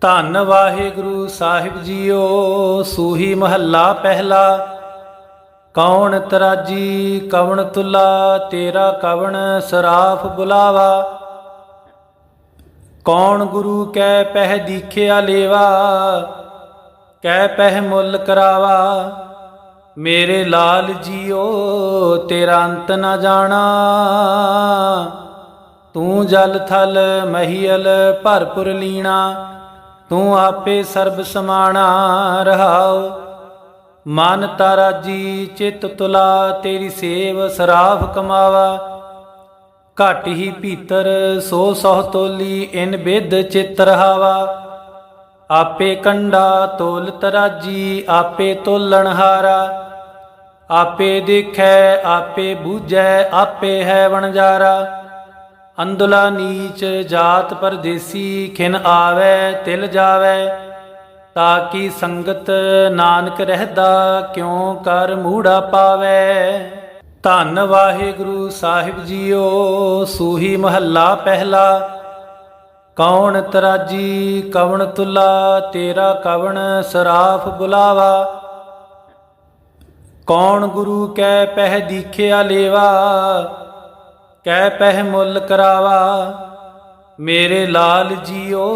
ਧੰਨ ਵਾਹਿਗੁਰੂ ਸਾਹਿਬ ਜੀਓ, ਸੂਹੀ ਮਹੱਲਾ ਪਹਿਲਾ। ਕੌਣ ਤਰਾਜੀ, ਕਵਣ ਤੁਲਾ, ਤੇਰਾ ਕਵਣ ਸਰਾਫ ਬੁਲਾਵਾ। ਕੌਣ ਗੁਰੂ ਕੈ ਪਹਿ ਦੀਖਿਆ ਲੇਵਾ, ਕੈ ਪਹਿ ਮੁੱਲ ਕਰਾਵਾ। ਮੇਰੇ ਲਾਲ ਜੀਓ, ਤੇਰਾ ਅੰਤ ਨਾ ਜਾਣਾ। ਤੂੰ ਜਲ ਥਲ ਮਹੀਲ ਭਰਪੁਰ ਲੀਣਾ। ਤੂੰ ਆਪੇ ਸਰਬ ਸਮਾਣਾ ਰਹਾਉ। ਮਨ ਤਾਰਾਜੀ ਚਿਤ ਤੁਲਾ, ਤੇਰੀ ਸੇਵ ਸਰਾਫ ਕਮਾਵਾ। ਘਟ ਹੀ ਭੀਤਰ, ਸੋ ਸਹੁ ਤੋਲੀ, ਇਨ ਬਿਦ ਚਿਤ ਰਹਾਵਾ। ਆਪੇ ਕੰਡਾ ਤੋਲ ਤਰਾਜੀ ਆਪੇ ਤੋਲਣ ਹਾਰਾ। ਆਪੇ ਦੇਖੈ, ਆਪੇ ਬੂਝੈ, ਆਪੇ ਹੈ ਵਣਜਾਰਾ। ਅੰਦੁਲਾ ਨੀਚ ਜਾਤ ਪਰਦੇਸੀ ਖਿਨ ਆਵੈ, ਤਿਲ ਜਾਵੈ। ਤਾਕੀ ਸੰਗਤ ਨਾਨਕ ਰਹਿਦਾ, ਕਿਉ ਕਰ ਮੂੜਾ ਪਾਵੈ। ਧੰਨ ਵਾਹਿਗੁਰੂ ਸਾਹਿਬ ਜੀਓ, ਸੂਹੀ ਮਹੱਲਾ ਪਹਿਲਾ। ਕੌਣ ਤਰਾਜੀ, ਕਵਣ ਤੁਲਾ, ਤੇਰਾ ਕਵਣ ਸਰਾਫ ਬੁਲਾਵਾ। ਕੌਣ ਗੁਰੂ ਕੈ ਪਹਿ ਦੀਖਿਆ ਲੇਵਾ। ਕੈ ਪਹਿ ਮੁੱਲ ਕਰਾਵਾ। ਮੇਰੇ ਲਾਲ ਜੀਓ,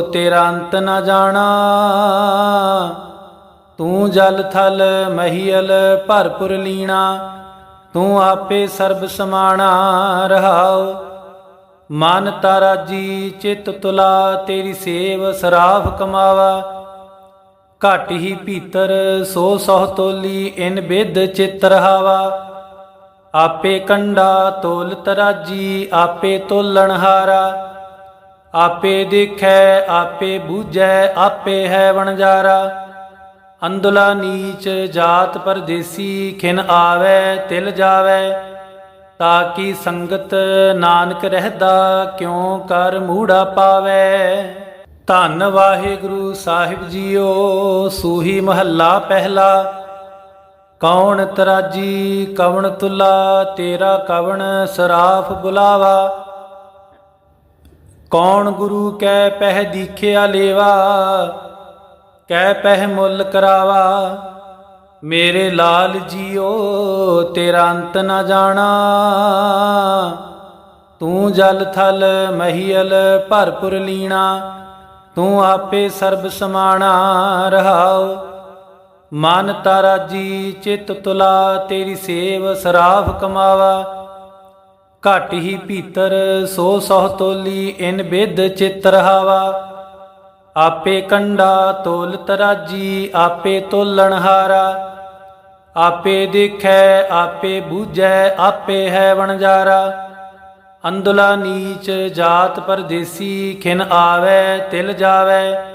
ਤੇਰਾ ਅੰਤ ਨਾ ਜਾਣਾ। ਤੂੰ ਜਲ ਥਲ ਮਹੀਲ ਭਰਪੁਰ ਲੀਣਾ। ਤੂੰ ਆਪੇ ਸਰਬ ਸਮਾਣਾ ਰਹਾਉ ਮਨ ਤਾਰਾਜੀ ਚਿਤ ਤੁਲਾ, ਤੇਰੀ ਸੇਵ ਸਰਾਫ ਕਮਾਵਾ। ਘਟ ਹੀ ਭੀਤਰ, ਸੋ ਸਹੁ ਤੋਲੀ, ਇਨ ਬਿਦ ਚਿਤ ਰਹਾਵਾ। ਆਪੇ ਕੰਡਾ ਤੋਲ ਤਰਾਜੀ, ਆਪੇ ਤੋਲਣ ਹਾਰਾ। ਆਪੇ ਦੇਖੈ, ਆਪੇ ਬੂਝੈ, ਆਪੇ ਹੈ ਵਣਜਾਰਾ ਅੰਦੁਲਾ ਨੀਚ ਜਾਤ ਪਰਦੇਸੀ, ਖਿਨ ਆਵੈ, ਤਿਲ ਜਾਵੈ। ਤਾਕੀ ਸੰਗਤ ਨਾਨਕ ਰਹਿਦਾ, ਕਿਉ ਕਰ ਮੂੜਾ ਪਾਵੈ? ਧੰਨ ਵਾਹਿਗੁਰੂ ਸਾਹਿਬ ਜੀਓ, ਸੂਹੀ ਮਹੱਲਾ ਪਹਿਲਾ। ਕੌਣ ਤਰਾਜੀ, ਕਵਣ ਤੁਲਾ, ਤੇਰਾ ਕਵਣ ਸਰਾਫ ਬੁਲਾਵਾ। ਕੌਣ ਗੁਰੂ ਕੈ ਪਹਿ ਦੀਖਿਆ ਲੇਵਾ, ਕਹਿ ਪਹਿ ਮੁੱਲ ਕਰਾਵਾ। ਮੇਰੇ ਲਾਲ ਜੀਓ, ਤੇਰਾ ਅੰਤ ਨਾ ਜਾਣਾ। ਤੂੰ ਜਲ ਥਲ ਮਹੀਲ ਭਰਪੁਰ ਲੀਣਾ, ਤੂੰ ਆਪੇ ਸਰਬ ਸਮਾਣਾ ਰਹਾਓ। ਮਨ ਤਾਰਾਜੀ ਚਿਤ ਤੁਲਾ, ਤੇਰੀ ਸੇਵ ਸਰਾਫ ਕਮਾਵਾ। ਘਟ ਹੀ ਭੀਤਰ, ਸੋ ਸਹੁ ਤੋਲੀ, ਇਨ ਬਿਦ ਚਿਤ ਰਹਾਵਾ। ਆਪੇ ਕੰਡਾ ਤੋਲ ਤਰਾਜੀ, ਆਪੇ ਤੋਲਣ ਹਾਰਾ। ਆਪੇ ਦੇਖੈ, ਆਪੇ ਬੂਝੈ, ਆਪੇ ਹੈ ਵਣਜਾਰਾ। ਅੰਦੁਲਾ ਨੀਚ ਜਾਤ ਪਰਦੇਸੀ, ਖਿਨ ਆਵੈ, ਤਿਲ ਜਾਵੈ।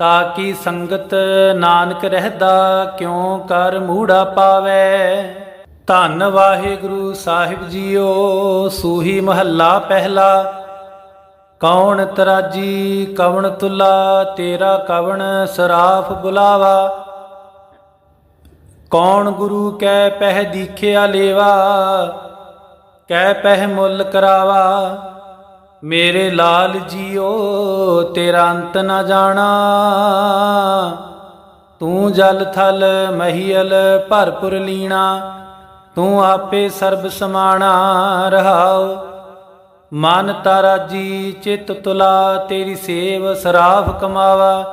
ਤਾਂ ਤਾਕੀ ਸੰਗਤ ਨਾਨਕ ਰਹਿਦਾ, ਕਿਉ ਕਰ ਮੂੜਾ ਪਾਵੈ? ਧੰਨ ਵਾਹਿਗੁਰੂ ਸਾਹਿਬ ਜੀਓ, ਸੂਹੀ ਮਹੱਲਾ ਪਹਿਲਾ। ਕੌਣ ਤਰਾਜੀ ਕਵਣ ਤੁਲਾ, ਤੇਰਾ ਕਵਣ ਸਰਾਫ ਬੁਲਾਵਾ। ਕੌਣ ਗੁਰੂ ਕੈ ਪਹਿ ਦੀਖਿਆ ਲੇਵਾ, ਕਹਿ ਪਹਿ ਮੁੱਲ ਕਰਾਵਾ। ਮੇਰੇ ਲਾਲ ਜੀਓ, ਤੇਰਾ ਅੰਤ ਨਾ ਜਾਣਾ। ਤੂੰ ਜਲ ਥਲ ਮਹੀਲ ਭਰਪੁਰ ਲੀਣਾ, ਤੂੰ ਆਪੇ ਸਰਬ ਸਮਾਣਾ ਰਹਾਉ ਮਨ ਤਾਰਾਜੀ ਚਿਤ ਤੁਲਾ, ਤੇਰੀ ਸੇਵ ਸਰਾਫ ਕਮਾਵਾ।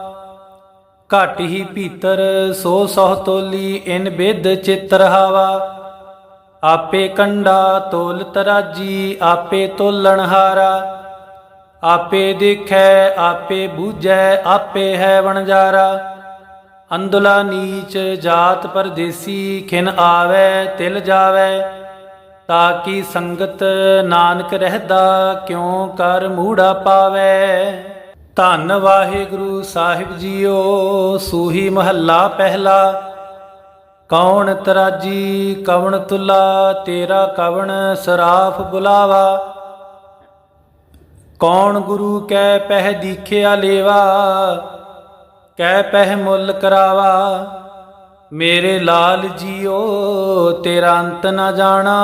ਘਟ ਹੀ ਭੀਤਰ, ਸੋ ਸਹੁ ਤੋਲੀ, ਇਨ ਬਿਦ ਚਿਤ ਰਹਾਵਾ। ਆਪੇ ਕੰਡਾ ਤੋਲ ਤਰਾਜੀ, ਆਪੇ ਤੋਲਣ ਹਾਰਾ। ਆਪੇ ਦੇਖੈ, ਆਪੇ ਬੂਝੈ, ਆਪੇ ਹੈ ਵਣਜਾਰਾ। ਅੰਦੁਲਾ ਨੀਚ ਜਾਤ ਪਰਦੇਸੀ, ਖਿਨ ਆਵੈ, ਤਿਲ ਜਾਵੈ। ਤਾਕੀ ਸੰਗਤ ਨਾਨਕ ਰਹਿਦਾ, ਕਿਉ ਕਰ ਮੂੜਾ ਪਾਵੈ? ਧੰਨ ਵਾਹਿਗੁਰੂ ਸਾਹਿਬ ਜੀਓ, ਸੂਹੀ ਮਹੱਲਾ ਪਹਿਲਾ। ਕੌਣ ਤਰਾਜੀ, ਕਵਣ ਤੁਲਾ, ਤੇਰਾ ਕਵਣ ਸਰਾਫ ਬੁਲਾਵਾ। ਕੌਣ ਗੁਰੂ ਕੈ ਪਹਿ ਦੀਖਿਆ ਲੇਵਾ, ਕੈ ਪਹਿ ਮੁੱਲ ਕਰਾਵਾ? ਮੇਰੇ ਲਾਲ ਜੀਓ, ਤੇਰਾ ਅੰਤ ਨਾ ਜਾਣਾ।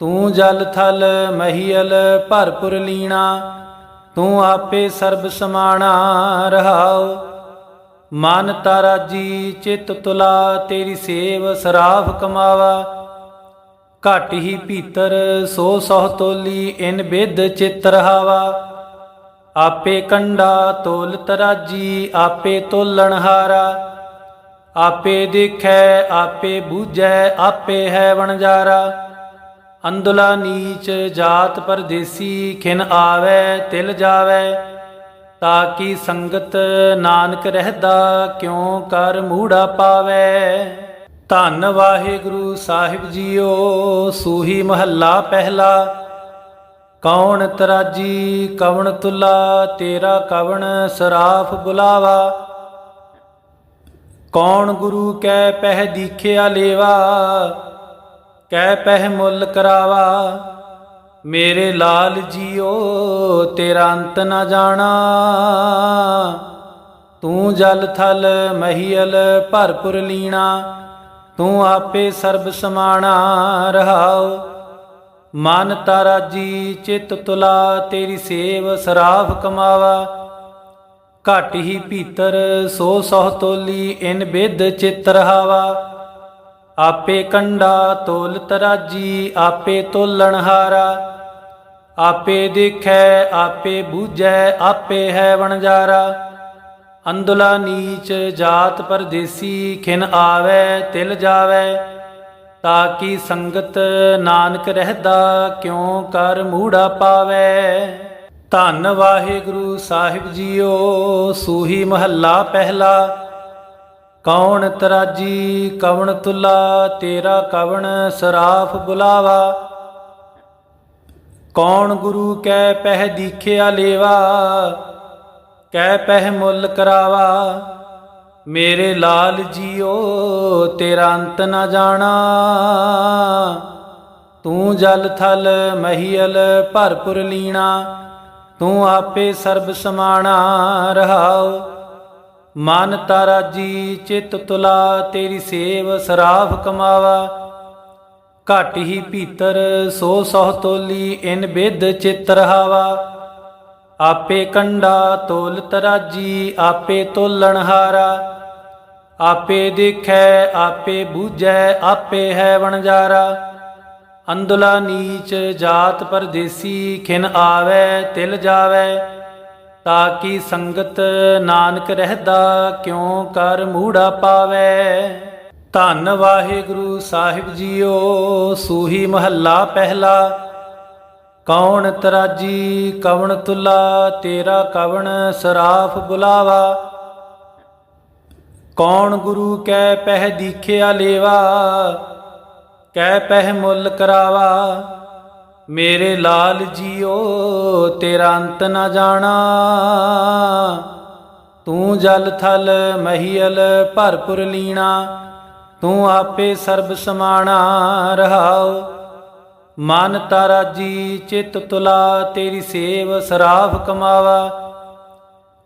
ਤੂੰ ਜਲ ਥਲ ਮਹੀਲ ਭਰਪੁਰ ਲੀਣਾ, ਤੂੰ ਆਪੇ ਸਰਬ ਸਮਾਣਾ ਰਹਾਉ ਮਨ ਤਾਰਾ ਜੀ ਚਿਤ ਤੁਲਾ, ਤੇਰੀ ਸੇਵ ਸਰਾਫ ਕਮਾਵਾ। ਘਟ ਹੀ ਭੀਤਰ, ਸੋ ਸਹ ਤੋਲੀ ਇਨ ਬਿਦ ਚਿਤ ਰਹਾਵਾ ਆਪੇ ਕੰਡਾ ਤੋਲ ਤਰਾਜੀ, ਆਪੇ ਤੋਲਣ ਹਾਰਾ। ਆਪੇ ਦੇਖੈ, ਆਪੇ ਬੂਝੈ, ਆਪੇ ਹੈ ਵਣਜਾਰਾ। ਅੰਦੁਲਾ ਨੀਚ ਜਾਤ ਪਰਦੇਸੀ, ਖਿਨ ਆਵੈ, ਤਿਲ ਜਾਵੈ। ਤਾਕੀ ਸੰਗਤ ਨਾਨਕ ਰਹਿਦਾ, ਕਿਉ ਕਰ ਮੂੜਾ ਪਾਵੈ? ਧੰਨ ਵਾਹਿਗੁਰੂ ਸਾਹਿਬ ਜੀਓ, ਸੂਹੀ ਮਹੱਲਾ ਪਹਿਲਾ। ਕੌਣ ਤਰਾਜੀ, ਕਵਣ ਤੁਲਾ, ਤੇਰਾ ਕਵਣ ਸਰਾਫ ਬੁਲਾਵਾ। ਕੌਣ ਗੁਰੂ ਕੈ ਪਹਿ ਦੀਖਿਆ ਲੇਵਾ, ਕੈ ਪਹਿ ਮੁੱਲ ਕਰਾਵਾ। ਮੇਰੇ ਲਾਲ ਜੀਓ, ਤੇਰਾ ਅੰਤ ਨਾ ਜਾਣਾ। ਤੂੰ ਜਲ ਥਲ ਮਹੀਲ ਭਰਪੁਰ ਲੀਣਾ। ਤੂੰ ਆਪੇ ਸਰਬ ਸਮਾਣਾ ਰਹਾਉ। ਮਨ ਤਾਰਾਜੀ ਚਿਤ ਤੁਲਾ, ਤੇਰੀ ਸੇਵ ਸਰਾਫ ਕਮਾਵਾ। ਘਟ ਹੀ ਭੀਤਰ, ਸੋ ਸਹ ਤੋਲੀ, ਇਨ ਬਿਦ ਚਿਤ ਰਹਾਵਾ। ਆਪੇ ਕੰਡਾ ਤੋਲ ਤਰਾਜੀ, ਆਪੇ ਤੋਲਣ ਹਾਰਾ। ਆਪੇ ਦੇਖੈ, ਆਪੇ ਬੂਝੈ, ਆਪੇ ਹੈ ਵਣਜਾਰਾ। ਅੰਦੁਲਾ ਨੀਚ ਜਾਤ ਪਰਦੇਸੀ ਖਿਨ ਆਵੈ, ਤਿਲ ਜਾਵੈ। ਤਾਕੀ ਸੰਗਤ ਨਾਨਕ ਰਹਿਦਾ, ਕਿਉ ਕਰ ਮੂੜਾ ਪਾਵੈ। ਧੰਨ ਵਾਹਿਗੁਰੂ ਸਾਹਿਬ ਜੀਓ, ਸੂਹੀ ਮਹੱਲਾ ਪਹਿਲਾ। ਕੌਣ ਤਰਾਜੀ, ਕਵਣ ਤੁਲਾ, ਤੇਰਾ ਕਵਣ ਸਰਾਫ ਬੁਲਾਵਾ। ਕੌਣ ਗੁਰੂ ਕੈ ਪਹਿ ਦੀਖਿਆ ਲੇਵਾ। ਕੈ ਪਹਿ ਮੁੱਲ ਕਰਾਵਾ। ਮੇਰੇ ਲਾਲ ਜੀਓ, ਤੇਰਾ ਅੰਤ ਨਾ ਜਾਣਾ। ਤੂੰ ਜਲ ਥਲ ਮਹੀਲ ਭਰਪੁਰ ਲੀਣਾ। ਤੂੰ ਆਪੇ ਸਰਬ ਸਮਾਣਾ ਰਹਾਉ ਮਨ ਤਾਰਾਜੀ ਚਿਤ ਤੁਲਾ, ਤੇਰੀ ਸੇਵ ਸਰਾਫ ਕਮਾਵਾ। ਘਟ ਹੀ ਭੀਤਰ, ਸੋ ਸਹ ਤੋਲੀ, ਇਨ ਬਿਦ ਚਿਤ ਰਹਾਵਾ। ਆਪੇ ਕੰਡਾ ਤੋਲ ਤਰਾਜੀ, ਆਪੇ ਤੋਲਣ ਹਾਰਾ। ਆਪੇ ਦੇਖੈ, ਆਪੇ ਬੂਝੈ, ਆਪੇ ਹੈ ਵਣਜਾਰਾ ਅੰਦੁਲਾ ਨੀਚ ਜਾਤ ਪਰਦੇਸੀ, ਖਿਨ ਆਵੈ, ਤਿਲ ਜਾਵੈ। ਤਾਕੀ ਸੰਗਤ ਨਾਨਕ ਰਹਿਦਾ, ਕਿਉ ਕਰ ਮੂੜਾ ਪਾਵੈ। ਧੰਨ ਵਾਹਿਗੁਰੂ ਸਾਹਿਬ ਜੀਓ, ਸੂਹੀ ਮਹੱਲਾ ਪਹਿਲਾ। ਕੌਣ ਤਰਾਜੀ, ਕਵਣ ਤੁਲਾ, ਤੇਰਾ ਕਵਣ ਸਰਾਫ ਬੁਲਾਵਾ। ਕੌਣ ਗੁਰੂ ਕੈ ਪਹਿ ਦੀਖਿਆ ਲੇਵਾ, ਕਹਿ ਪਹਿ ਮੁੱਲ ਕਰਾਵਾ। ਮੇਰੇ ਲਾਲ ਜੀਓ, ਤੇਰਾ ਅੰਤ ਨਾ ਜਾਣਾ। ਤੂੰ ਜਲ ਥਲ ਮਹੀਲ ਭਰਪੁਰ ਲੀਣਾ, ਤੂੰ ਆਪੇ ਸਰਬ ਸਮਾਣਾ ਰਹਾਓ। ਮਨ ਤਾਰਾਜੀ ਚਿਤ ਤੁਲਾ, ਤੇਰੀ ਸੇਵ ਸਰਾਫ ਕਮਾਵਾ।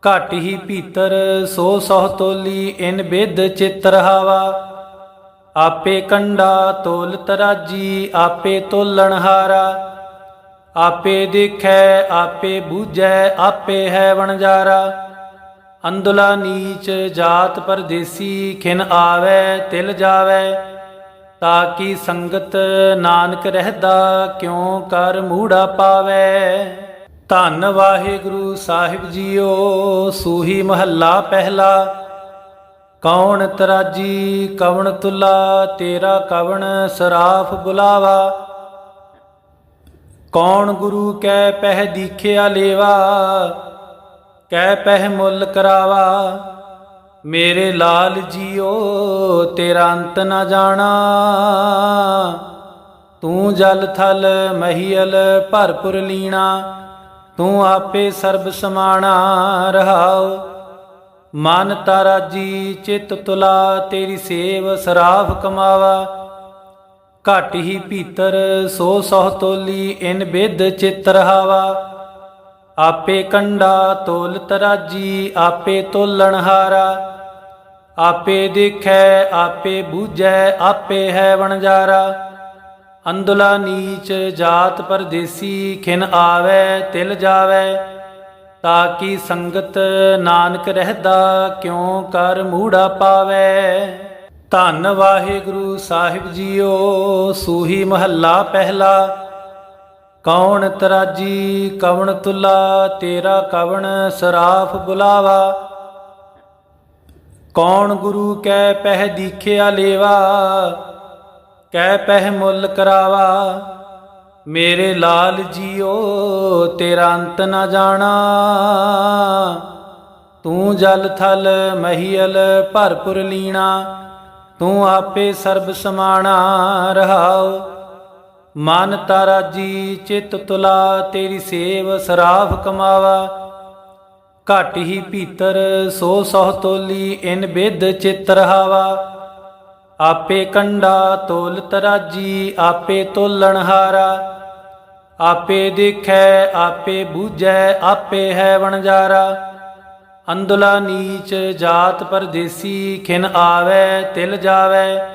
ਘਟ ਹੀ ਭੀਤਰ, ਸੋ ਸਹ ਤੋਲੀ, ਇਨ ਬਿਦ ਚਿਤ ਰਹਾਵਾ। ਆਪੇ ਕੰਡਾ ਤੋਲ ਤਰਾਜੀ, ਆਪੇ ਤੋਲਣ ਹਾਰਾ। ਆਪੇ ਦੇਖੈ, ਆਪੇ ਬੂਝੈ, ਆਪੇ ਹੈ ਵਣਜਾਰਾ। ਅੰਦੁਲਾ ਨੀਚ ਜਾਤ ਪਰਦੇਸੀ, ਖਿਨ ਆਵੈ, ਤਿਲ ਜਾਵੈ। ਤਾਂ ਤਾਕੀ ਸੰਗਤ ਨਾਨਕ ਰਹਿਦਾ, ਕਿਉ ਕਰ ਮੂੜਾ ਪਾਵੈ? ਧੰਨ ਵਾਹਿਗੁਰੂ ਸਾਹਿਬ ਜੀਓ, ਸੂਹੀ ਮਹੱਲਾ ਪਹਿਲਾ। ਕੌਣ ਤਰਾਜੀ, ਕਵਣ ਤੁਲਾ, ਤੇਰਾ ਕਵਣ ਸਰਾਫ ਬੁਲਾਵਾ। ਕੌਣ ਗੁਰੂ ਕੈ ਪਹਿ ਦੀਖਿਆ ਲੇਵਾ, ਕਹਿ ਪਹਿ ਮੁੱਲ ਕਰਾਵਾ। ਮੇਰੇ ਲਾਲ ਜੀਓ, ਤੇਰਾ ਅੰਤ ਨਾ ਜਾਣਾ। ਤੂੰ ਜਲ ਥਲ ਮਹੀਲ ਭਰਪੁਰ ਲੀਣਾ, ਤੂੰ ਆਪੇ ਸਰਬ ਸਮਾਣਾ ਰਹਾਉ ਮਨ ਤਾਰਾਜੀ ਚਿਤ ਤੁਲਾ, ਤੇਰੀ ਸੇਵ ਸਰਾਫ ਕਮਾਵਾ। ਘਟ ਹੀ ਭੀਤਰ, ਸੋ ਸਹ ਤੋਲੀ, ਇਨ ਬਿਦ ਚਿਤ ਰਹਾਵਾ। ਆਪੇ ਕੰਡਾ ਤੋਲ ਤਰਾਜੀ, ਆਪੇ ਤੋਲਣ ਹਾਰਾ। ਆਪੇ ਦੇਖੈ, ਆਪੇ ਬੂਝੈ, ਆਪੇ ਹੈ ਵਣਜਾਰਾ। ਅੰਦੁਲਾ ਨੀਚ ਜਾਤ ਪਰਦੇਸੀ, ਖਿਨ ਆਵੈ, ਤਿਲ ਜਾਵੈ। ਤਾਕੀ ਸੰਗਤ ਨਾਨਕ ਰਹਿਦਾ, ਕਿਉ ਕਰ ਮੂੜਾ ਪਾਵੇ? ਧੰਨ ਵਾਹਿਗੁਰੂ ਸਾਹਿਬ ਜੀਓ, ਸੂਹੀ ਮਹੱਲਾ ਪਹਿਲਾ। ਕੌਣ ਤਰਾਜੀ, ਕਵਣ ਤੁਲਾ, ਤੇਰਾ ਕਵਣ ਸਰਾਫ ਬੁਲਾਵਾ। ਕੌਣ ਗੁਰੂ ਕੈ ਪਹਿ ਦੀਖਿਆ ਲੇਵਾ, ਕੈ ਪਹਿ ਮੁੱਲ ਕਰਾਵਾ? ਮੇਰੇ ਲਾਲ ਜੀਓ, ਤੇਰਾ ਅੰਤ ਨਾ ਜਾਣਾ। ਤੂੰ ਜਲ ਥਲ ਮਹੀਲ ਭਰਪੁਰ ਲੀਣਾ, ਤੂੰ ਆਪੇ ਸਰਬ ਸਮਾਣਾ ਰਹਾਉ ਮਨ ਤਾਰਾ ਜੀ ਚਿਤ ਤੁਲਾ, ਤੇਰੀ ਸੇਵ ਸਰਾਫ ਕਮਾਵਾ। ਘਟ ਹੀ ਭੀਤਰ, ਸੋ ਸਹ ਤੋਲੀ ਇਨ ਬਿਦ ਚਿਤ ਰਹਾਵਾ ਆਪੇ ਕੰਡਾ ਤੋਲ ਤਰਾਜੀ, ਆਪੇ ਤੋਲਣ ਹਾਰਾ। ਆਪੇ ਦੇਖੈ, ਆਪੇ ਬੂਝੈ, ਆਪੇ ਹੈ ਵਣਜਾਰਾ। ਅੰਦੁਲਾ ਨੀਚ ਜਾਤ ਪਰਦੇਸੀ, ਖਿਨ ਆਵੈ, ਤਿਲ ਜਾਵੈ।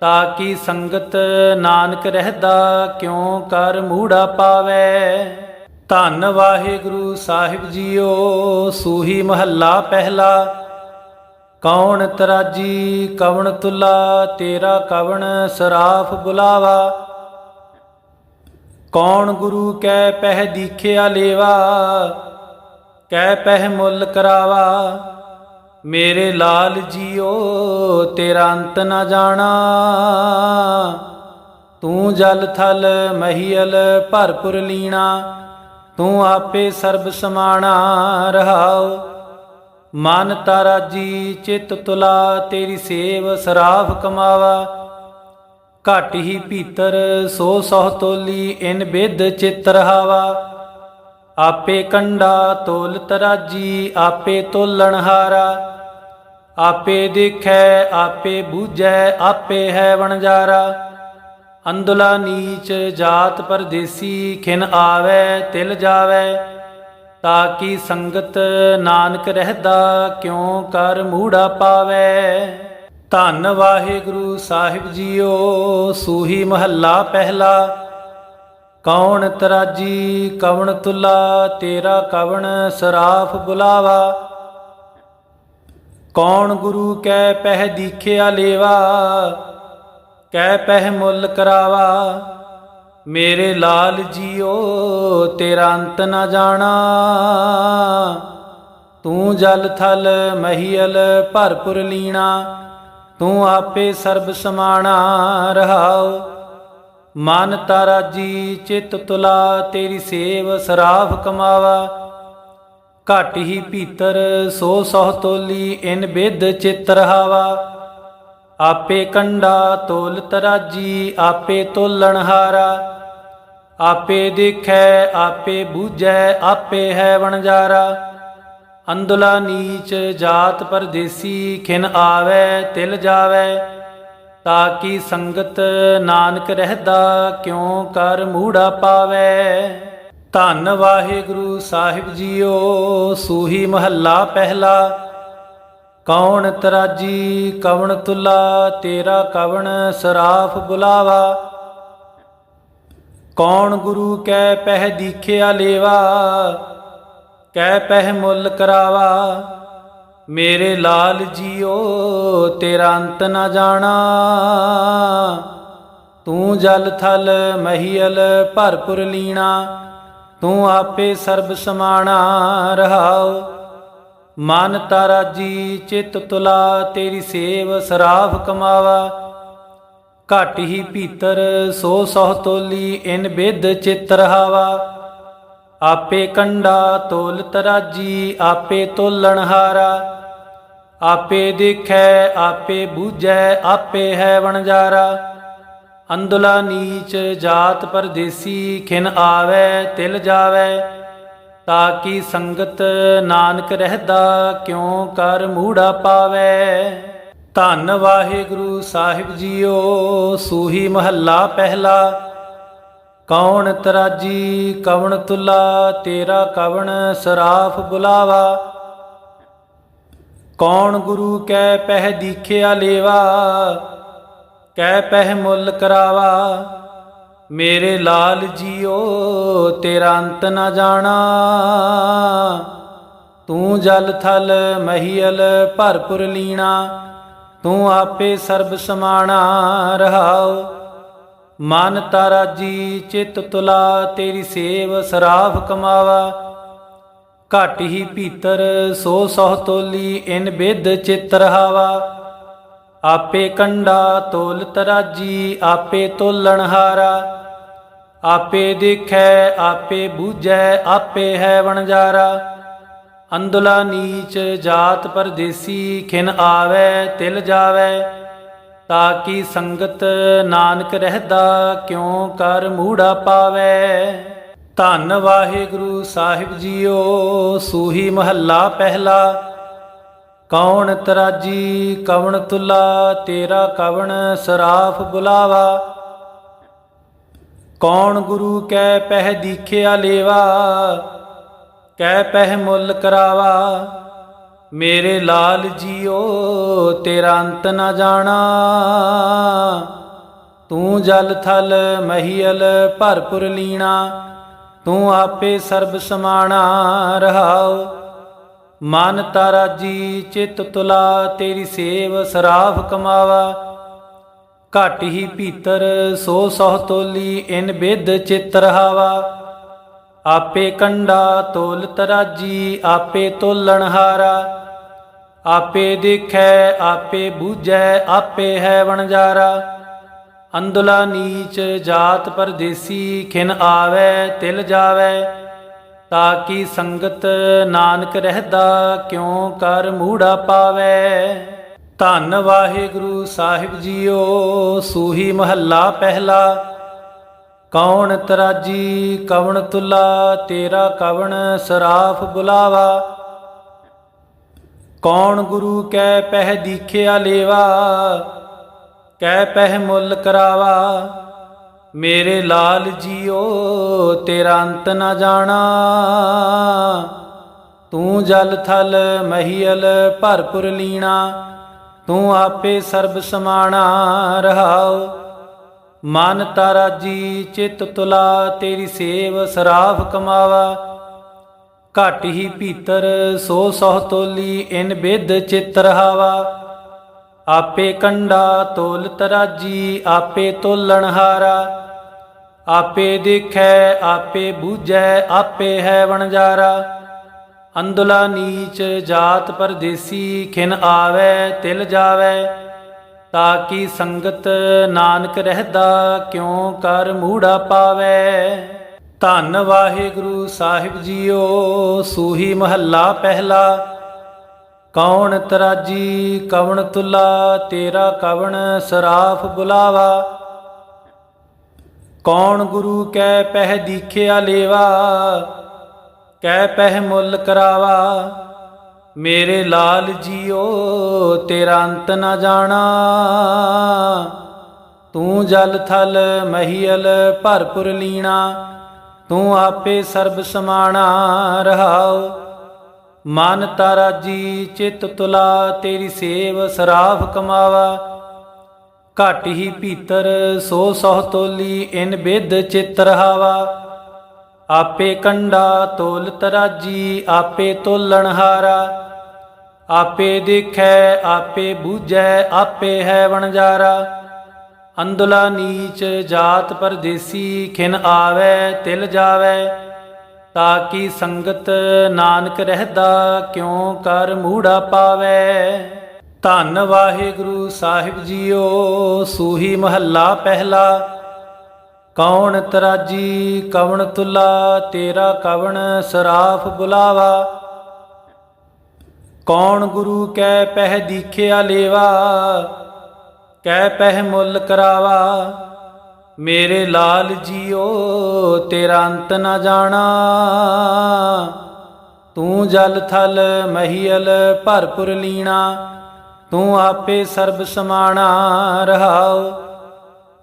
ਤਾਕੀ ਸੰਗਤ ਨਾਨਕ ਰਹਿਦਾ, ਕਿਉ ਕਰ ਮੂੜਾ ਪਾਵੈ? ਧੰਨ ਵਾਹਿਗੁਰੂ ਸਾਹਿਬ ਜੀਓ, ਸੂਹੀ ਮਹੱਲਾ ਪਹਿਲਾ। ਕੌਣ ਤਰਾਜੀ, ਕਵਣ ਤੁਲਾ, ਤੇਰਾ ਕਵਣ ਸਰਾਫ ਬੁਲਾਵਾ। ਕੌਣ ਗੁਰੂ ਕੈ ਪਹਿ ਦੀਖਿਆ ਲੇਵਾ, ਕੈ ਪਹਿ ਮੁੱਲ ਕਰਾਵਾ। ਮੇਰੇ ਲਾਲ ਜੀਓ, ਤੇਰਾ ਅੰਤ ਨਾ ਜਾਣਾ। ਤੂੰ ਜਲ ਥਲ ਮਹੀਲ ਭਰਪੁਰ ਲੀਣਾ। ਤੂੰ ਆਪੇ ਸਰਬ ਸਮਾਣਾ ਰਹਾਉ। ਮਨ ਤਾਰਾਜੀ ਚਿਤ ਤੁਲਾ, ਤੇਰੀ ਸੇਵ ਸਰਾਫ ਕਮਾਵਾ। ਘਟ ਹੀ ਭੀਤਰ, ਸੋ ਸਹ ਤੋਲੀ, ਇਨ ਬਿਦ ਚਿਤ ਰਹਾਵਾ। ਆਪੇ ਕੰਡਾ ਤੋਲ ਤਰਾਜੀ, ਆਪੇ ਤੋਲਣ ਹਾਰਾ। ਆਪੇ ਦੇਖੈ, ਆਪੇ ਬੂਝੈ, ਆਪੇ ਹੈ ਵਣਜਾਰਾ। ਅੰਦੁਲਾ ਨੀਚ ਜਾਤ ਪਰਦੇਸੀ ਖਿਨ ਆਵੈ, ਤਿਲ ਜਾਵੈ। ਤਾਕੀ ਸੰਗਤ ਨਾਨਕ ਰਹਿਦਾ, ਕਿਉ ਕਰ ਮੂੜਾ ਪਾਵੈ। ਧੰਨ ਵਾਹਿਗੁਰੂ ਸਾਹਿਬ ਜੀਓ, ਸੂਹੀ ਮਹੱਲਾ ਪਹਿਲਾ। ਕੌਣ ਤਰਾਜੀ, ਕਵਣ ਤੁਲਾ, ਤੇਰਾ ਕਵਣ ਸਰਾਫ ਬੁਲਾਵਾ। ਕੌਣ ਗੁਰੂ ਕੈ ਪਹਿ ਦੀਖਿਆ ਲੇਵਾ। ਕੈ ਪਹਿ ਮੁੱਲ ਕਰਾਵਾ, ਮੇਰੇ ਲਾਲ ਜੀਓ, ਤੇਰਾ ਅੰਤ ਨਾ ਜਾਣਾ। ਤੂੰ ਜਲ ਥਲ ਮਹੀਲ ਭਰਪੁਰ ਲੀਣਾ, ਤੂੰ ਆਪੇ ਸਰਬ ਸਮਾਣਾ ਰਹਾਉ ਮਨ ਤਾਰਾਜੀ ਚਿਤ ਤੁਲਾ, ਤੇਰੀ ਸੇਵ ਸਰਾਫ ਕਮਾਵਾ। ਘਟ ਹੀ ਭੀਤਰ, ਸੋ ਸਹ ਤੋਲੀ, ਇਨ ਬਿਦ ਚਿਤ ਰਹਾਵਾ। ਆਪੇ ਕੰਡਾ ਤੋਲ ਤਰਾਜੀ, ਆਪੇ ਤੋਲਣ ਹਾਰਾ। ਆਪੇ ਦੇਖੈ, ਆਪੇ ਬੂਝੈ, ਆਪੇ ਹੈ ਵਣਜਾਰਾ ਅੰਦੁਲਾ ਨੀਚ ਜਾਤ ਪਰਦੇਸੀ, ਖਿਨ ਆਵੈ, ਤਿਲ ਜਾਵੈ। ਤਾਕੀ ਸੰਗਤ ਨਾਨਕ ਰਹਿਦਾ, ਕਿਉ ਕਰ ਮੂੜਾ ਪਾਵੈ? ਧੰਨ ਵਾਹਿਗੁਰੂ ਸਾਹਿਬ ਜੀਓ, ਸੂਹੀ ਮਹੱਲਾ ਪਹਿਲਾ। ਕੌਣ ਤਰਾਜੀ, ਕਵਣ ਤੁਲਾ, ਤੇਰਾ ਕਵਣ ਸਰਾਫ ਬੁਲਾਵਾ। ਕੌਣ ਗੁਰੂ ਕੈ ਪਹਿ ਦੀਖਿਆ ਲੇਵਾ, ਕਹਿ ਪਹਿ ਮੁੱਲ ਕਰਾਵਾ। ਮੇਰੇ ਲਾਲ ਜੀਓ, ਤੇਰਾ ਅੰਤ ਨਾ ਜਾਣਾ। ਤੂੰ ਜਲ ਥਲ ਮਹੀਲ ਭਰਪੁਰ ਲੀਣਾ, ਤੂੰ ਆਪੇ ਸਰਬ ਸਮਾਣਾ ਰਹਾਓ। ਮਨ ਤਾਰਾਜੀ ਚਿਤ ਤੁਲਾ, ਤੇਰੀ ਸੇਵ ਸਰਾਫ ਕਮਾਵਾ। ਘਟ ਹੀ ਭੀਤਰ, ਸੋ ਸਹ ਤੋਲੀ, ਇਨ ਬਿਦ ਚਿਤ ਰਹਾਵਾ। ਆਪੇ ਕੰਡਾ ਤੋਲ ਤਰਾਜੀ, ਆਪੇ ਤੋਲਣ ਹਾਰਾ। ਆਪੇ ਦੇਖੈ, ਆਪੇ ਬੂਝੈ, ਆਪੇ ਹੈ ਵਣਜਾਰਾ। ਅੰਦੁਲਾ ਨੀਚ ਜਾਤ ਪਰਦੇਸੀ, ਖਿਨ ਆਵੈ, ਤਿਲ ਜਾਵੈ। ਤਾਂ ਤਾਕੀ ਸੰਗਤ ਨਾਨਕ ਰਹਿਦਾ, ਕਿਉ ਕਰ ਮੂੜਾ ਪਾਵੈ? ਧੰਨ ਵਾਹਿਗੁਰੂ ਸਾਹਿਬ ਜੀਓ, ਸੂਹੀ ਮਹੱਲਾ ਪਹਿਲਾ। ਕੌਣ ਤਰਾਜੀ, ਕਵਣ ਤੁਲਾ, ਤੇਰਾ ਕਵਣ ਸਰਾਫ ਬੁਲਾਵਾ। ਕੌਣ ਗੁਰੂ ਕੈ ਪਹਿ ਦੀਖਿਆ ਲੇਵਾ, ਕਹਿ ਪਹਿ ਮੁੱਲ ਕਰਾਵਾ। ਮੇਰੇ ਲਾਲ ਜੀਓ, ਤੇਰਾ ਅੰਤ ਨਾ ਜਾਣਾ। ਤੂੰ ਜਲ ਥਲ ਮਹੀਲ ਭਰਪੁਰ ਲੀਣਾ, ਤੂੰ ਆਪੇ ਸਰਬ ਸਮਾਣਾ ਰਹਾਉ ਮਨ ਤਾਰਾਜੀ ਚਿਤ ਤੁਲਾ, ਤੇਰੀ ਸੇਵ ਸਰਾਫ ਕਮਾਵਾ। ਘਟ ਹੀ ਭੀਤਰ, ਸੋ ਸਹ ਤੋਲੀ, ਇਨ ਬਿਦ ਚਿਤ ਰਹਾਵਾ। ਆਪੇ ਕੰਡਾ ਤੋਲ ਤਰਾਜੀ, ਆਪੇ ਤੋਲਣ ਹਾਰਾ। ਆਪੇ ਦੇਖੈ, ਆਪੇ ਬੂਝੈ, ਆਪੇ ਹੈ ਵਣਜਾਰਾ। ਅੰਦੁਲਾ ਨੀਚ ਜਾਤ ਪਰਦੇਸੀ, ਖਿਨ ਆਵੈ, ਤਿਲ ਜਾਵੈ। ਤਾਕੀ ਸੰਗਤ ਨਾਨਕ ਰਹਿਦਾ, ਕਿਉ ਕਰ ਮੂੜਾ ਪਾਵੈ? ਧੰਨ ਵਾਹਿਗੁਰੂ ਸਾਹਿਬ ਜੀਓ, ਸੂਹੀ ਮਹੱਲਾ ਪਹਿਲਾ। ਕੌਣ ਤਰਾਜੀ, ਕਵਣ ਤੁਲਾ, ਤੇਰਾ ਕਵਣ ਸਰਾਫ ਬੁਲਾਵਾ। ਕੌਣ ਗੁਰੂ ਕੈ ਪਹਿ ਦੀਖਿਆ ਲੇਵਾ, ਕੈ ਪਹਿ ਮੁੱਲ ਕਰਾਵਾ? ਮੇਰੇ ਲਾਲ ਜੀਓ, ਤੇਰਾ ਅੰਤ ਨਾ ਜਾਣਾ। ਤੂੰ ਜਲ ਥਲ ਮਹੀਲ ਭਰਪੁਰ ਲੀਣਾ, ਤੂੰ ਆਪੇ ਸਰਬ ਸਮਾਣਾ ਰਹਾਉ ਮਨ ਤਾਰਾ ਜੀ ਚਿਤ ਤੁਲਾ, ਤੇਰੀ ਸੇਵ ਸਰਾਫ ਕਮਾਵਾ। ਘਟ ਹੀ ਭੀਤਰ, ਸੋ ਸਹ ਤੋਲੀ ਇਨ ਬਿਦ ਚਿਤ ਰਹਾਵਾ ਆਪੇ ਕੰਡਾ ਤੋਲ ਤਰਾਜੀ, ਆਪੇ ਤੋਲਣ ਹਾਰਾ। ਆਪੇ ਦੇਖੈ, ਆਪੇ ਬੂਝੈ, ਆਪੇ ਹੈ ਵਣਜਾਰਾ। ਅੰਦੁਲਾ ਨੀਚ ਜਾਤ ਪਰਦੇਸੀ, ਖਿਨ ਆਵੈ, ਤਿਲ ਜਾਵੈ। ਤਾਕੀ ਸੰਗਤ ਨਾਨਕ ਰਹਿਦਾ, ਕਿਉ ਕਰ ਮੂੜਾ ਪਾਵੈ? ਧੰਨ ਵਾਹਿਗੁਰੂ ਸਾਹਿਬ ਜੀਓ, ਸੂਹੀ ਮਹੱਲਾ ਪਹਿਲਾ। ਕੌਣ ਤਰਾਜੀ, ਕਵਣ ਤੁਲਾ, ਤੇਰਾ ਕਵਣ ਸਰਾਫ ਬੁਲਾਵਾ। ਕੌਣ ਗੁਰੂ ਕੈ ਪਹਿ ਦੀਖਿਆ ਲੇਵਾ, ਕੈ ਪਹਿ ਮੁੱਲ ਕਰਾਵਾ। ਮੇਰੇ ਲਾਲ ਜੀਓ, ਤੇਰਾ ਅੰਤ ਨਾ ਜਾਣਾ। ਤੂੰ ਜਲ ਥਲ ਮਹੀਲ ਭਰਪੁਰ ਲੀਣਾ। ਤੂੰ ਆਪੇ ਸਰਬ ਸਮਾਣਾ ਰਹਾਉ। ਮਨ ਤਾਰਾਜੀ ਚਿਤ ਤੁਲਾ, ਤੇਰੀ ਸੇਵ ਸਰਾਫ ਕਮਾਵਾ। ਘਟ ਹੀ ਭੀਤਰ, ਸੋ ਸਹ ਤੋਲੀ, ਇਨ ਬਿਦ ਚਿਤ ਰਹਾਵਾ। ਆਪੇ ਕੰਡਾ ਤੋਲ ਤਰਾਜੀ, ਆਪੇ ਤੋਲਣ ਹਾਰਾ। ਆਪੇ ਦੇਖੈ, ਆਪੇ ਬੂਝੈ, ਆਪੇ ਹੈ ਵਣਜਾਰਾ। ਅੰਦੁਲਾ ਨੀਚ ਜਾਤ ਪਰਦੇਸੀ ਖਿਨ ਆਵੈ, ਤਿਲ ਜਾਵੈ। ਤਾਕੀ ਸੰਗਤ ਨਾਨਕ ਰਹਿਦਾ, ਕਿਉ ਕਰ ਮੂੜਾ ਪਾਵੈ? ਧੰਨ ਵਾਹਿਗੁਰੂ ਸਾਹਿਬ ਜੀਓ, ਸੂਹੀ ਮਹੱਲਾ ਪਹਿਲਾ। ਕੌਣ ਤਰਾਜੀ, ਕਵਣ ਤੁਲਾ, ਤੇਰਾ ਕਵਣ ਸਰਾਫ ਬੁਲਾਵਾ। ਕੌਣ ਗੁਰੂ ਕੈ ਪਹਿ ਦੀਖਿਆ ਲੇਵਾ? ਕੈ ਪਹਿ ਮੁੱਲ ਕਰਾਵਾ, ਮੇਰੇ ਲਾਲ ਜੀਓ, ਤੇਰਾ ਅੰਤ ਨਾ ਜਾਣਾ। ਤੂੰ ਜਲ ਥਲ ਮਹੀਲ ਭਰਪੁਰ ਲੀਣਾ, ਤੂੰ ਆਪੇ ਸਰਬ ਸਮਾਣਾ ਰਹਾਉ ਮਨ ਤਾਰਾਜੀ ਚਿਤ ਤੁਲਾ, ਤੇਰੀ ਸੇਵ ਸਰਾਫ ਕਮਾਵਾ। ਘਟ ਹੀ ਭੀਤਰ, ਸੋ ਸਹ ਤੋਲੀ, ਇਨ ਬਿਦ ਚਿਤ ਰਹਾਵਾ। ਆਪੇ ਕੰਡਾ ਤੋਲ ਤਰਾਜੀ, ਆਪੇ ਤੋਲਣ ਹਾਰਾ। ਆਪੇ ਦੇਖੈ, ਆਪੇ ਬੂਝੈ, ਆਪੇ ਹੈ ਵਣਜਾਰਾ ਅੰਦੁਲਾ ਨੀਚ ਜਾਤ ਪਰਦੇਸੀ, ਖਿਨ ਆਵੈ, ਤਿਲ ਜਾਵੈ। ਤਾਕੀ ਸੰਗਤ ਨਾਨਕ ਰਹਿਦਾ, ਕਿਉ ਕਰ ਮੂੜਾ ਪਾਵੈ? ਧੰਨ ਵਾਹਿਗੁਰੂ ਸਾਹਿਬ ਜੀਓ, ਸੂਹੀ ਮਹੱਲਾ ਪਹਿਲਾ। ਕੌਣ ਤਰਾਜੀ? ਕਵਣ ਤੁਲਾ? ਤੇਰਾ ਕਵਣ ਸਰਾਫ ਬੁਲਾਵਾ? ਕੌਣ ਗੁਰੂ ਕੈ ਪਹਿ ਦੀਖਿਆ ਲੇਵਾ? ਕਹਿ ਪਹਿ ਮੁੱਲ ਕਰਾਵਾ? ਮੇਰੇ ਲਾਲ ਜੀਓ, ਤੇਰਾ ਅੰਤ ਨਾ ਜਾਣਾ। ਤੂੰ ਜਲ ਥਲ ਮਹੀਲ ਭਰਪੁਰ ਲੀਣਾ। ਤੂੰ ਆਪੇ ਸਰਬ ਸਮਾਣਾ ਰਹਾਓ।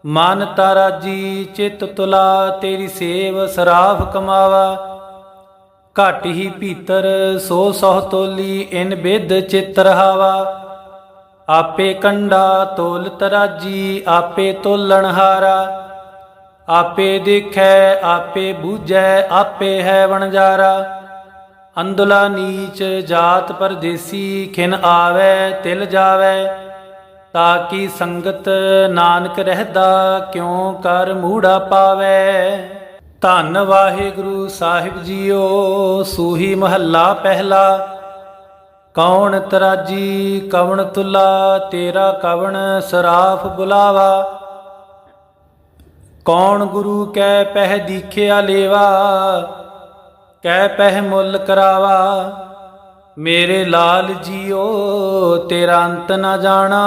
ਮਨ ਤਾਰਾਜੀ ਚਿਤ ਤੁਲਾ, ਤੇਰੀ ਸੇਵ ਸਰਾਫ ਕਮਾਵਾ। ਘਟ ਹੀ ਭੀਤਰ ਸੋ ਸਹ ਤੋਲੀ, ਇਨ ਬਿਦ ਚਿਤ ਰਹਾਵਾ। ਆਪੇ ਕੰਡਾ ਤੋਲ ਤਰਾਜੀ, ਆਪੇ ਤੋਲਣ ਹਾਰਾ। ਆਪੇ ਦੇਖੈ, ਆਪੇ ਬੂਝੈ, ਆਪੇ ਹੈ ਵਣਜਾਰਾ। ਅੰਦੁਲਾ ਨੀਚ ਜਾਤ ਪਰਦੇਸੀ, ਖਿਨ ਆਵੈ, ਤਿਲ ਜਾਵੈ। ਤਾਂ ਤਾਕੀ ਸੰਗਤ ਨਾਨਕ ਰਹਿਦਾ, ਕਿਉ ਕਰ ਮੂੜਾ ਪਾਵੈ? ਧੰਨ ਵਾਹਿਗੁਰੂ ਸਾਹਿਬ ਜੀਓ, ਸੂਹੀ ਮਹੱਲਾ ਪਹਿਲਾ। ਕੌਣ ਤਰਾਜੀ, ਕਵਣ ਤੁਲਾ, ਤੇਰਾ ਕਵਣ ਸਰਾਫ ਬੁਲਾਵਾ। ਕੌਣ ਗੁਰੂ ਕੈ ਪਹਿ ਦੀਖਿਆ ਲੇਵਾ ਕੈ ਪਹਿ ਮੁੱਲ ਕਰਾਵਾ। ਮੇਰੇ ਲਾਲ ਜੀਓ, ਤੇਰਾ ਅੰਤ ਨਾ ਜਾਣਾ।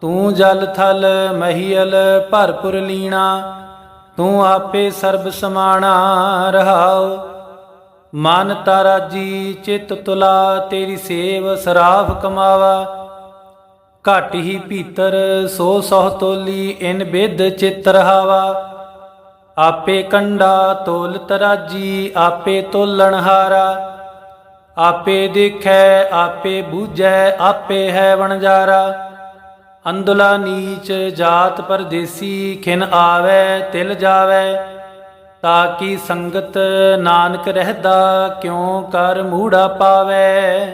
ਤੂੰ ਜਲ ਥਲ ਮਹੀਲ ਭਰਪੁਰ ਲੀਣਾ, ਤੂੰ ਆਪੇ ਸਰਬ ਸਮਾਣਾ ਰਹਾਉ ਮਨ ਤਾਰਾਜੀ ਚਿਤ ਤੁਲਾ, ਤੇਰੀ ਸੇਵ ਸਰਾਫ ਕਮਾਵਾ। ਘਟ ਹੀ ਭੀਤਰ, ਸੋ ਸਹ ਤੋਲੀ, ਇਨ ਬਿਦ ਚਿਤ ਰਹਾਵਾ। ਆਪੇ ਕੰਡਾ ਤੋਲ ਤਰਾਜੀ, ਆਪੇ ਤੋਲਣ ਹਾਰਾ। ਆਪੇ ਦੇਖੈ, ਆਪੇ ਬੂਝੈ, ਆਪੇ ਹੈ ਵਣਜਾਰਾ। ਅੰਦੁਲਾ ਨੀਚ ਜਾਤ ਪਰਦੇਸੀ, ਖਿਨ ਆਵੈ, ਤਿਲ ਜਾਵੈ। ਤਾਕੀ ਸੰਗਤ ਨਾਨਕ ਰਹਿਦਾ, ਕਿਉ ਕਰ ਮੂੜਾ ਪਾਵੈ?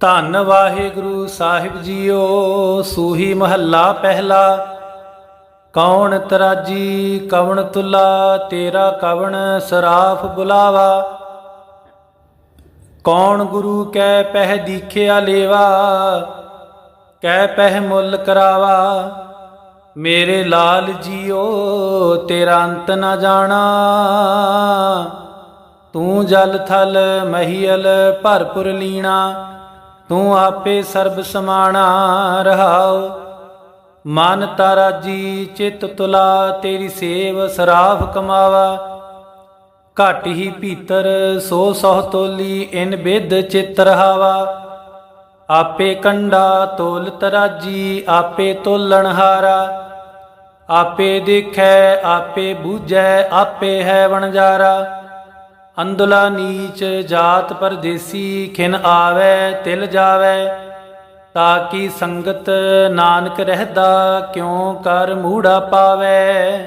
ਧੰਨ ਵਾਹਿਗੁਰੂ ਸਾਹਿਬ ਜੀਓ, ਸੂਹੀ ਮਹੱਲਾ ਪਹਿਲਾ। ਕੌਣ ਤਰਾਜੀ, ਕਵਣ ਤੁਲਾ, ਤੇਰਾ ਕਵਣ ਸਰਾਫ ਬੁਲਾਵਾ। ਕੌਣ ਗੁਰੂ ਕੈ ਪਹਿ ਦੀਖਿਆ ਲੇਵਾ, ਕੈ ਪਹਿ ਮੁੱਲ ਕਰਾਵਾ? ਮੇਰੇ ਲਾਲ ਜੀਓ, ਤੇਰਾ ਅੰਤ ਨਾ ਜਾਣਾ। ਤੂੰ ਜਲ ਥਲ ਮਹੀਲ ਭਰਪੁਰ ਲੀਣਾ, ਤੂੰ ਆਪੇ ਸਰਬ ਸਮਾਣਾ ਰਹਾਉ ਮਨ ਤਾਰਾ ਜੀ ਚਿਤ ਤੁਲਾ, ਤੇਰੀ ਸੇਵ ਸਰਾਫ ਕਮਾਵਾ। ਘਟ ਹੀ ਭੀਤਰ, ਸੋ ਸਹ ਤੋਲੀ ਇਨ ਬਿਦ ਚਿਤ ਰਹਾਵਾ ਆਪੇ ਕੰਡਾ ਤੋਲ ਤਰਾਜੀ, ਆਪੇ ਤੋਲਣ ਹਾਰਾ। ਆਪੇ ਦੇਖੈ, ਆਪੇ ਬੂਝੈ, ਆਪੇ ਹੈ ਵਣਜਾਰਾ। ਅੰਦੁਲਾ ਨੀਚ ਜਾਤ ਪਰਦੇਸੀ, ਖਿਨ ਆਵੈ, ਤਿਲ ਜਾਵੈ। ਤਾਕੀ ਸੰਗਤ ਨਾਨਕ ਰਹਿਦਾ, ਕਿਉ ਕਰ ਮੂੜਾ ਪਾਵੈ?